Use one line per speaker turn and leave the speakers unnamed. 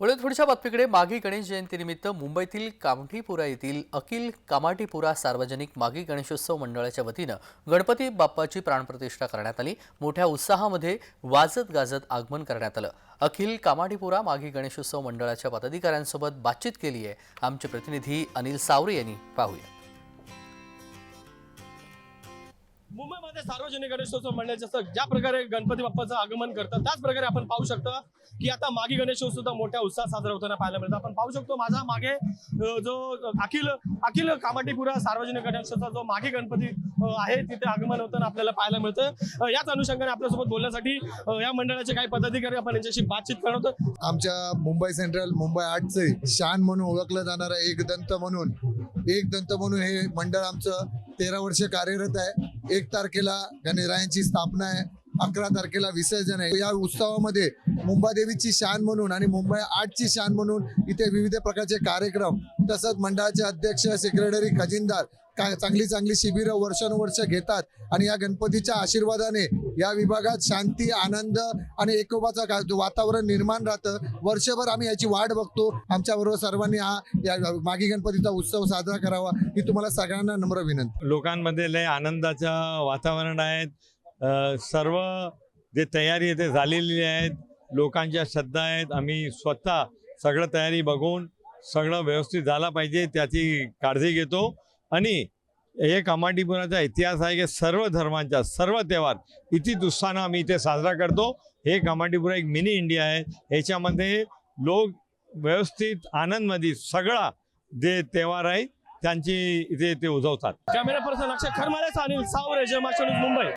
वळत पुढच्या बातमीकडे. माघी गणेश जयंतीनिमित्त मुंबईतील कामठीपुरा येथील अखिल कामाठीपुरा सार्वजनिक माघी गणेशोत्सव मंडळाच्या वतीनं गणपती बाप्पाची प्राणप्रतिष्ठा करण्यात आली. मोठ्या उत्साहामध्ये वाजत गाजत आगमन करण्यात आलं. अखिल कामाठीपुरा माघी गणेशोत्सव मंडळाच्या पदाधिकाऱ्यांसोबत बातचीत केली आहे. आमचे प्रतिनिधी अनिल सावरे यांनी पाहूया.
मुंबईमध्ये सार्वजनिक गणेशोत्सव मंडळाचे असं ज्या प्रकारे गणपती बाप्पाचं आगमन करतात त्याच प्रकारे आपण पाहू शकतो की आता मागे गणेशोत्सव सुद्धा मोठ्या उत्साहात साजरा होताना पाहायला मिळतं. आपण पाहू शकतो माझा मागे जो अखिल अखिल कामाटीपुरा सार्वजनिक गणेशोत्सव जो मागे गणपती आहे तिथे आगमन होताना आपल्याला पाहायला मिळतं. याच अनुषंगाने आपल्यासोबत बोलण्यासाठी या मंडळाचे काही पदाधिकारी आपण यांच्याशी बातचीत करत होतो.
आमच्या मुंबई सेंट्रल मुंबई आर्टचे शान म्हणून ओळखलं जाणारं एक दंत म्हणून एक दंत म्हणून हे मंडळ आमचं तेरा वर्ष कार्यरत आहे. एक तारखेला गणेरायांची स्थापना आहे. अकरा तारखेला विसर्जन आहे. या उत्सवामध्ये मुंबादेवीची शान म्हणून आणि मुंबई आर्टची शान म्हणून इथे विविध प्रकारचे कार्यक्रम तसंच मंडळाचे अध्यक्ष सेक्रेटरी खजिनदार काय चांगली चांगली शिबिरं वर्षानुवर्ष घेतात आणि या गणपतीच्या आशीर्वादाने या विभागात शांती आनंद आणि एकोपाचा वातावरण निर्माण राहतं. वर्षभर आम्ही याची वाट बघतो. आमच्याबरोबर सर्वांनी हा या मागी गणपतीचा उत्सव साजरा करावा ही तुम्हाला सगळ्यांना नम्र विनंती.
लोकांमध्ये लय आनंदाचं वातावरण आहे. सर्व जे तयारी आहे ते झालेली आहेत लोकांच्या श्रद्धा आहेत आम्ही स्वतः सगळं तयारी बघून सगळं व्यवस्थित झाला पाहिजे त्याची काळजी घेतो. आणि हे कमाटीपुराचा इतिहास आहे की सर्व धर्मांच्या सर्व त्योहार इथे दुस्सानं आम्ही इथे साजरा करतो. हे कमाटीपुरा एक मिनी इंडिया आहे. ह्याच्यामध्ये लोक व्यवस्थित आनंदमध्ये सगळा जे त्योहार आहे त्यांची इथे ते उजवतात.
कॅमेरा पर्सन अक्षय खरमाळ्याचा अनिल सावरे जय मुंबई.